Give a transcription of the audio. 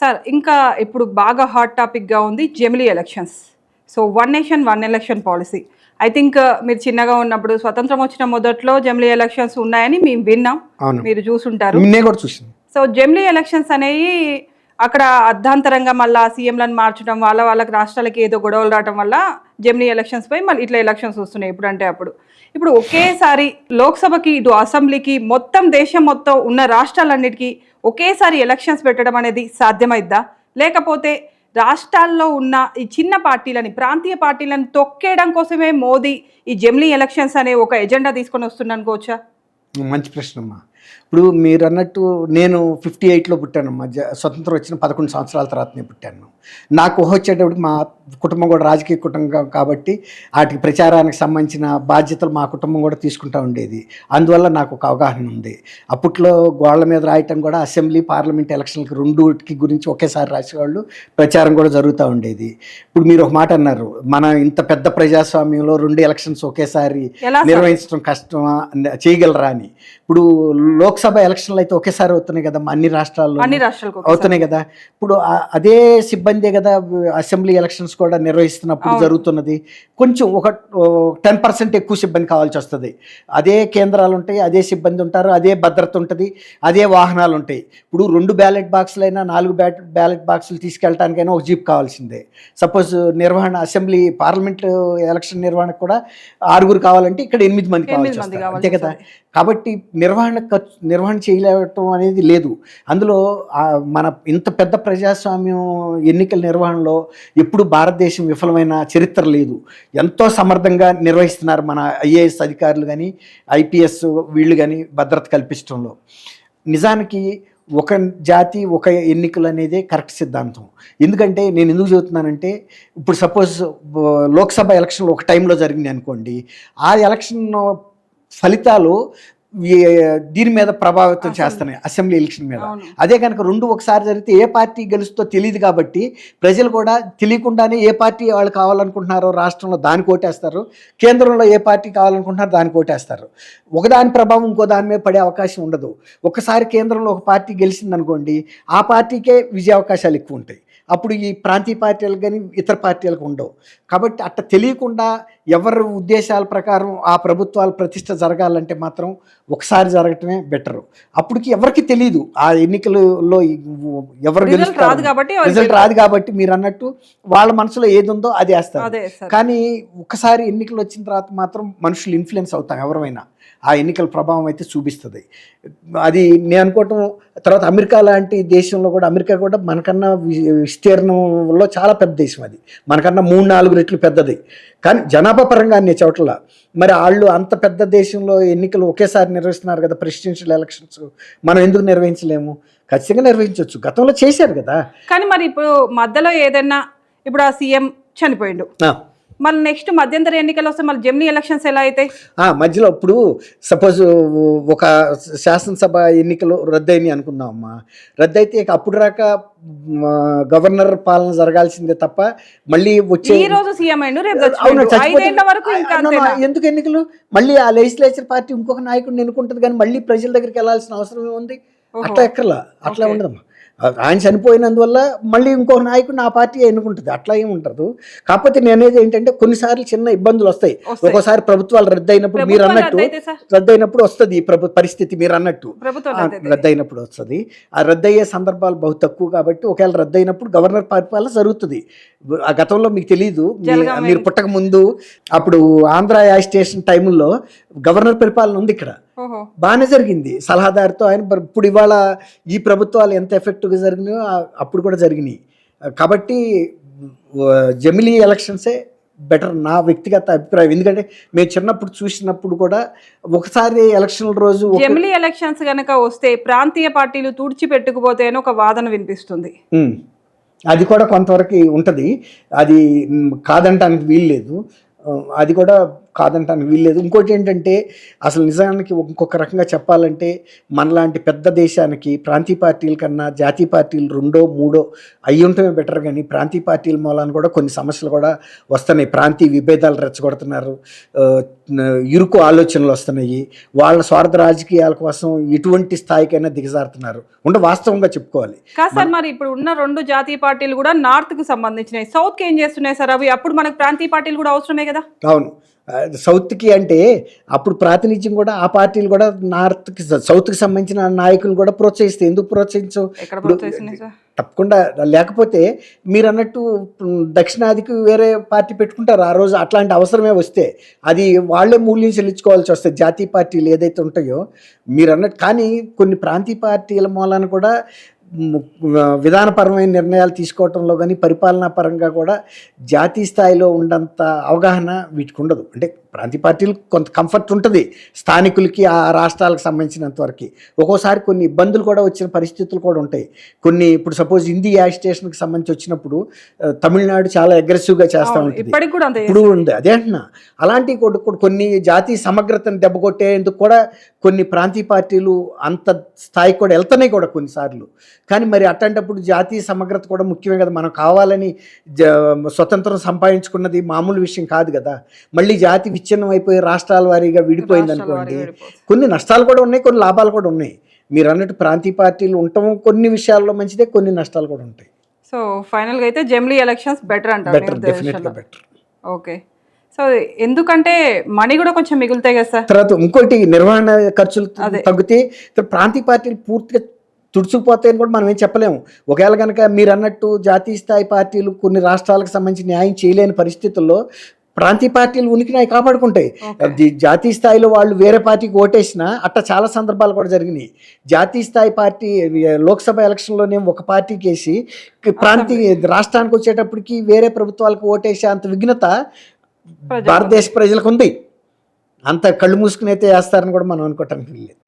Sir ఇంకా ఇప్పుడు బాగా హాట్ టాపిక్గా ఉంది జమిలీ elections so one nation one election policy I think మీరు చిన్నగా ఉన్నప్పుడు స్వతంత్రం వచ్చిన మొదట్లో జమిలీ ఎలక్షన్స్ ఉన్నాయని మేము విన్నాం. మీరు చూసుంటారు. సో జమిలీ ఎలక్షన్స్ అనేవి అక్కడ అర్ధాంతరంగా మళ్ళీ సీఎంలను మార్చడం వాళ్ళ వాళ్ళకి రాష్ట్రాలకి ఏదో గొడవలు రావడం వల్ల జమిలీ ఎలక్షన్స్ పై మళ్ళీ ఇట్లా ఎలక్షన్స్ వస్తున్నాయి ఇప్పుడు అంటే అప్పుడు. ఇప్పుడు ఒకేసారి లోక్సభకి ఇటు అసెంబ్లీకి మొత్తం దేశం మొత్తం ఉన్న రాష్ట్రాలన్నిటికీ ఒకేసారి ఎలక్షన్స్ పెట్టడం అనేది సాధ్యమైద్దా? లేకపోతే రాష్ట్రాల్లో ఉన్న ఈ చిన్న పార్టీలని ప్రాంతీయ పార్టీలను తొక్కేయడం కోసమే మోదీ ఈ జమిలీ ఎలక్షన్స్ అనే ఒక ఎజెండా తీసుకొని వస్తుందనుకోవచ్చా మంచి ప్రశ్న అమ్మా ఇప్పుడు మీరు అన్నట్టు నేను ఫిఫ్టీ ఎయిట్లో పుట్టానమ్మా జ స్వతంత్రం వచ్చిన పదకొండు సంవత్సరాల తర్వాత నేను పుట్టాను. నాకు ఊహ వచ్చేటప్పటికి మా కుటుంబం కూడా రాజకీయ కుటుంబం కాబట్టి వాటికి ప్రచారానికి సంబంధించిన బాధ్యతలు మా కుటుంబం కూడా తీసుకుంటూ ఉండేది. అందువల్ల నాకు ఒక అవగాహన ఉంది. అప్పట్లో గోళ్ళ మీద రాయటం కూడా అసెంబ్లీ పార్లమెంట్ ఎలక్షన్కి రెండుకి గురించి ఒకేసారి రాసేవాళ్ళు. ప్రచారం కూడా జరుగుతూ ఉండేది. ఇప్పుడు మీరు ఒక మాట అన్నారు. మన ఇంత పెద్ద ప్రజాస్వామ్యంలో రెండు ఎలక్షన్స్ ఒకేసారి? నిర్వహించడం కష్టమా? చేయగలరా అని. ఇప్పుడు లోక్సభ ఎలక్షన్లు అయితే ఒకేసారి అవుతున్నాయి కదా అన్ని రాష్ట్రాల్లో. అవుతున్నాయి కదా. ఇప్పుడు అదే సిబ్బందే కదా అసెంబ్లీ ఎలక్షన్స్ కూడా నిర్వహిస్తున్నప్పుడు. జరుగుతున్నది కొంచెం ఒక టెన్ పర్సెంట్ ఎక్కువ సిబ్బంది కావాల్సి వస్తుంది అదే కేంద్రాలు ఉంటాయి అదే సిబ్బంది ఉంటారు అదే భద్రత ఉంటుంది అదే వాహనాలు ఉంటాయి ఇప్పుడు రెండు బ్యాలెట్ బాక్సులు అయినా నాలుగు బ్యాట్ బ్యాలెట్ బాక్సులు తీసుకెళ్ళటానికైనా ఒక జీప్ కావాల్సిందే సపోజ్ నిర్వహణ అసెంబ్లీ పార్లమెంట్ ఎలక్షన్ నిర్వహణకు కూడా ఆరుగురు కావాలంటే ఇక్కడ ఎనిమిది మంది కావాల్సి. కావాల్సి అంతే కదా వస్తుంది. కాబట్టి నిర్వహణ ఖర్చు నిర్వహణ చేయలేవటం అనేది లేదు అందులో మన ఇంత పెద్ద ప్రజాస్వామ్యం ఎన్నికల నిర్వహణలో ఎప్పుడు భారతదేశం విఫలమైన చరిత్ర లేదు. ఎంతో సమర్థంగా నిర్వహిస్తున్నారు మన ఐఏఎస్ అధికారులు కానీ ఐపీఎస్ వీళ్ళు కానీ భద్రత కల్పించడంలో. నిజానికి ఒక జాతి ఒక ఎన్నికలు అనేదే కరెక్ట్ సిద్ధాంతం. ఎందుకంటే నేను ఎందుకు చెబుతున్నానంటే ఇప్పుడు సపోజ్ లోక్సభ ఎలక్షన్లు ఒక టైంలో జరిగింది అనుకోండి ఆ ఎలక్షన్ ఫలితాలు దీని మీద ప్రభావితం. చేస్తున్నాయి అసెంబ్లీ ఎలక్షన్ మీద. అదే కనుక రెండు ఒకసారి జరిగితే ఏ పార్టీ గెలుస్తుందో తెలియదు కాబట్టి ప్రజలు కూడా తెలియకుండానే ఏ పార్టీ వాళ్ళు కావాలనుకుంటున్నారో రాష్ట్రంలో దానికి ఓటేస్తారు కేంద్రంలో ఏ పార్టీ కావాలనుకుంటున్నారో దానికి ఓటేస్తారు ఒకదాని ప్రభావం ఇంకో దాని మీద పడే అవకాశం ఉండదు ఒకసారి కేంద్రంలో ఒక పార్టీ గెలిచిందనుకోండి ఆ పార్టీకే విజయ అవకాశాలు ఎక్కువ ఉంటాయి అప్పుడు ఈ ప్రాంతీయ పార్టీలకు కానీ ఇతర పార్టీలకు ఉండవు. కాబట్టి అట్ట తెలియకుండా ఎవరి ఉద్దేశాల ప్రకారం ఆ ప్రభుత్వాల ప్రతిష్ట జరగాలంటే మాత్రం ఒకసారి జరగటమే బెటరు. అప్పటికి ఎవరికి తెలియదు ఆ ఎన్నికలలో ఎవరు రిజల్ట్ గెలుస్తారు రాదు కాబట్టి ఎవరికి రిజల్ట్ రాదు కాబట్టి మీరు అన్నట్టు వాళ్ళ మనసులో ఏది ఉందో అది వేస్తారు. కానీ ఒకసారి ఎన్నికలు వచ్చిన తర్వాత మాత్రం మనుషులు ఇన్ఫ్లుయెన్స్ అవుతాం ఎవరైనా ఆ ఎన్నికల ప్రభావం అయితే చూపిస్తుంది. అది నేను అనుకోవటం తర్వాత అమెరికా లాంటి దేశంలో కూడా అమెరికా కూడా మనకన్నా విస్తీర్ణంలో చాలా పెద్ద దేశం అది. మనకన్నా మూడు నాలుగు రెట్లు పెద్దది. కానీ జనాభా పరంగా అన్ని చోట్ల. మరి వాళ్ళు అంత పెద్ద దేశంలో ఎన్నికలు ఒకేసారి నిర్వహిస్తున్నారు కదా ప్రెసిడెన్షియల్ ఎలక్షన్స్. మనం ఎందుకు నిర్వహించలేము? ఖచ్చితంగా నిర్వహించవచ్చు. గతంలో చేశారు కదా. కానీ మరి ఇప్పుడు మధ్యలో ఏదైనా ఇప్పుడు ఆ సీఎం చనిపోయిండు. మళ్ళీ నెక్స్ట్ మధ్యంతర ఎన్నికలు వస్తే మళ్ళీ జమినీ ఎలక్షన్స్ ఎలా అవుతాయి ఆ, మధ్యలో ఇప్పుడు సపోజ్ ఒక శాసనసభ ఎన్నికలు రద్దయినాయి అనుకుందాం అమ్మా. రద్దయితే అప్పుడు రాక గవర్నర్ పాలన జరగాల్సిందే తప్ప మళ్ళీ వచ్చే ఈ రోజు సీఎం ఎందుకు ఎన్నికలు? మళ్ళీ ఆ లెజిస్లేచర్ పార్టీ ఇంకొక నాయకుడిని ఎన్నుకుంటుంది కానీ మళ్ళీ ప్రజల దగ్గరికి వెళ్ళాల్సిన అవసరం ఓహో. అట్లా ఎక్కర్లా? అట్లా. ఉండదమ్మా. ఆయన చనిపోయినందువల్ల మళ్ళీ ఇంకొక నాయకుడిని ఆ పార్టీ ఎన్నుకుంటుంది. అట్లా ఏమి ఉండదు కాకపోతే నేనేది ఏంటంటే కొన్నిసార్లు చిన్న ఇబ్బందులు వస్తాయి. ఒక్కోసారి ప్రభుత్వాలు రద్దయినప్పుడు మీరు అన్నట్టు రద్దయినప్పుడు వస్తుంది ఈ ప్రభు పరిస్థితి మీరు అన్నట్టు. రద్దయినప్పుడు వస్తుంది. ఆ రద్దయ్యే సందర్భాలు బహు తక్కువ కాబట్టి ఒకవేళ రద్దయినప్పుడు గవర్నర్ పరిపాలన జరుగుతుంది. ఆ గతంలో మీకు తెలియదు. మీరు పుట్టక ముందు అప్పుడు ఆంధ్ర స్టేషన్ టైముల్లో గవర్నర్ పరిపాలన ఉంది ఇక్కడ. బాగానే జరిగింది. సలహాదారుతో ఆయన ఇప్పుడు ఇవాళ ఈ ప్రభుత్వాలు ఎంత ఎఫెక్టివ్గా జరిగినాయో అప్పుడు కూడా జరిగినాయి. కాబట్టి జమిలీ ఎలక్షన్సే బెటర్ నా వ్యక్తిగత అభిప్రాయం. ఎందుకంటే మేము చిన్నప్పుడు చూసినప్పుడు కూడా ఒకసారి ఎలక్షన్ల రోజు జమిలీ ఎలక్షన్స్ గనక వస్తే ప్రాంతీయ పార్టీలు తుడిచిపెట్టుకుపోతే అని ఒక వాదన వినిపిస్తుంది. అది కూడా కొంతవరకు ఉంటుంది. అది కాదంటానికి వీలు లేదు అది కూడా కాదంటాను వీల్లేదు. ఇంకోటి ఏంటంటే అసలు నిజానికి ఇంకొక రకంగా చెప్పాలంటే మనలాంటి పెద్ద దేశానికి ప్రాంతీయ పార్టీల కన్నా జాతీయ పార్టీలు రెండో మూడో అయ్యి ఉంటమే బెటర్. కానీ ప్రాంతీయ పార్టీల మూలాన కూడా కొన్ని సమస్యలు కూడా వస్తున్నాయి. ప్రాంతీయ విభేదాలు రెచ్చగొడుతున్నారు. ఇరుకు ఆలోచనలు వస్తున్నాయి. వాళ్ళ స్వార్థ రాజకీయాల కోసం ఎటువంటి స్థాయికైనా దిగజారుతున్నారు. ఉంటే వాస్తవంగా చెప్పుకోవాలి. సార్ మరి ఇప్పుడు ఉన్న రెండు జాతీయ పార్టీలు కూడా నార్త్కు సంబంధించినవి సౌత్కి ఏం చేస్తున్నాయి సార్ అవి? అప్పుడు మనకు ప్రాంతీయ పార్టీలు కూడా అవసరమే కదా? అవును. సౌత్కి అంటే అప్పుడు ప్రాతినిధ్యం కూడా ఆ పార్టీలు కూడా నార్త్కి సౌత్కి సంబంధించిన నాయకులు కూడా ప్రోత్సహిస్తాయి ఎందుకు ప్రోత్సహించవు సార్? తప్పకుండా. లేకపోతే మీరు అన్నట్టు దక్షిణాదికి వేరే పార్టీ పెట్టుకుంటారు. ఆ రోజు అట్లాంటి అవసరమే వస్తే అది వాళ్ళే మూల్యం చెల్లించుకోవాల్సి వస్తుంది జాతీయ పార్టీలు ఏదైతే ఉంటాయో మీరు అన్నట్టు కానీ కొన్ని ప్రాంతీయ పార్టీల మూలాన కూడా విధానపరమైన నిర్ణయాలు తీసుకోవటంలో కానీ పరిపాలనా పరంగా కూడా జాతీయ స్థాయిలో ఉండంత అవగాహన వీటికి ఉండదు. అంటే ప్రాంతీయ పార్టీలు కొంత కంఫర్ట్ ఉంటుంది స్థానికులకి ఆ రాష్ట్రాలకు సంబంధించినంత వరకు. ఒక్కోసారి కొన్ని ఇబ్బందులు కూడా వచ్చిన పరిస్థితులు కూడా ఉంటాయి. కొన్ని ఇప్పుడు సపోజ్ హిందీ యాజిటేషన్కి సంబంధించి వచ్చినప్పుడు తమిళనాడు చాలా అగ్రెసివ్గా చేస్తూ ఉంటుంది. ఇప్పుడు ఉంది అదే అంటున్నా. అలాంటి కొన్ని జాతీయ సమగ్రతను దెబ్బకొట్టేందుకు కూడా కొన్ని ప్రాంతీయ పార్టీలు అంత స్థాయికి కూడా వెళ్తున్నాయి కూడా కొన్నిసార్లు. కానీ మరి అట్లాంటప్పుడు జాతీయ సమగ్రత కూడా ముఖ్యమే కదా. మనం కావాలని స్వతంత్రం సంపాదించుకున్నది మామూలు విషయం కాదు కదా. మళ్ళీ జాతి విచ్ఛిన్నం అయిపోయి రాష్ట్రాల వారీగా విడిపోయింది అనుకోండి. కొన్ని నష్టాలు కూడా ఉన్నాయి కొన్ని లాభాలు కూడా ఉన్నాయి. మీరు అన్నట్టు ప్రాంతీయ పార్టీలు ఉండటం కొన్ని విషయాల్లో మంచిదే కొన్ని నష్టాలు కూడా ఉంటాయి. సో ఫైనల్గా అయితే జమ్లీ ఎలక్షన్స్ బెటర్ అంటారు బెటర్ డెఫినెట్గా బెటర్. ఓకే. సో ఎందుకంటే మనీ కూడా కొంచెం మిగులుతాయి కదా సార్. తర్వాత ఇంకోటి నిర్వహణ ఖర్చులు. తగ్గితే ప్రాంతీయ పార్టీలు పూర్తిగా తుడుచుకుపోతాయని కూడా మనం ఏం చెప్పలేము. ఒకవేళ కనుక మీరు అన్నట్టు జాతీయ స్థాయి పార్టీలు కొన్ని రాష్ట్రాలకు సంబంధించి న్యాయం చేయలేని పరిస్థితుల్లో ప్రాంతీయ పార్టీలు ఉనికిని అవి కాపాడుకుంటాయి. జాతీయ స్థాయిలో వాళ్ళు వేరే పార్టీకి ఓటేసినా అట్లా చాలా సందర్భాలు కూడా జరిగినాయి. జాతీయ స్థాయి పార్టీ లోక్సభ ఎలక్షన్లోనే ఒక పార్టీకి వేసి ప్రాంతీయ రాష్ట్రానికి వచ్చేటప్పటికి వేరే ప్రభుత్వాలకు ఓటేసే అంత విఘ్నత భారతదేశ ప్రజలకు ఉంది అంత కళ్ళు మూసుకుని అయితే వేస్తారని కూడా మనం అనుకోవటానికి లేదు